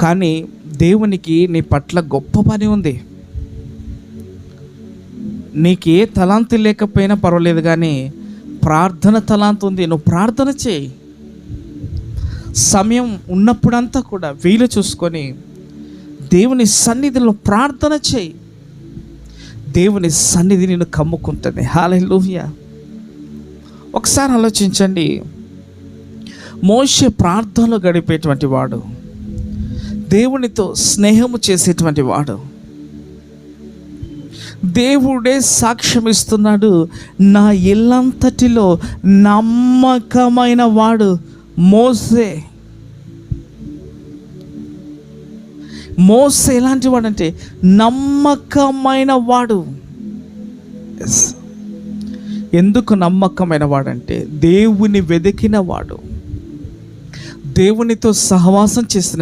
కానీ దేవునికి నీ పట్ల గొప్ప పని ఉంది. నీకు ఏ తలాంతి లేకపోయినా పర్వాలేదు కానీ ప్రార్థన తలాంతి ఉంది. నువ్వు ప్రార్థన చేయి. సమయం ఉన్నప్పుడంతా కూడా వీలు చూసుకొని దేవుని సన్నిధిలో ప్రార్థన చేయి. దేవుని సన్నిధి నేను కమ్ముకుంటుంది. హాలూయ ఒకసారి ఆలోచించండి. మోసే ప్రార్థనలో గడిపేటువంటి వాడు. దేవునితో స్నేహము చేసేటువంటి వాడు. దేవుడే సాక్ష్యం ఇస్తున్నాడు నా ఇల్లంతటిలో నమ్మకమైన వాడు మోసే. మోసే ఎలాంటి వాడంటే నమ్మకమైన వాడు. ఎందుకు నమ్మకమైన వాడంటే దేవుని వెదికిన వాడు. దేవునితో సహవాసం చేసిన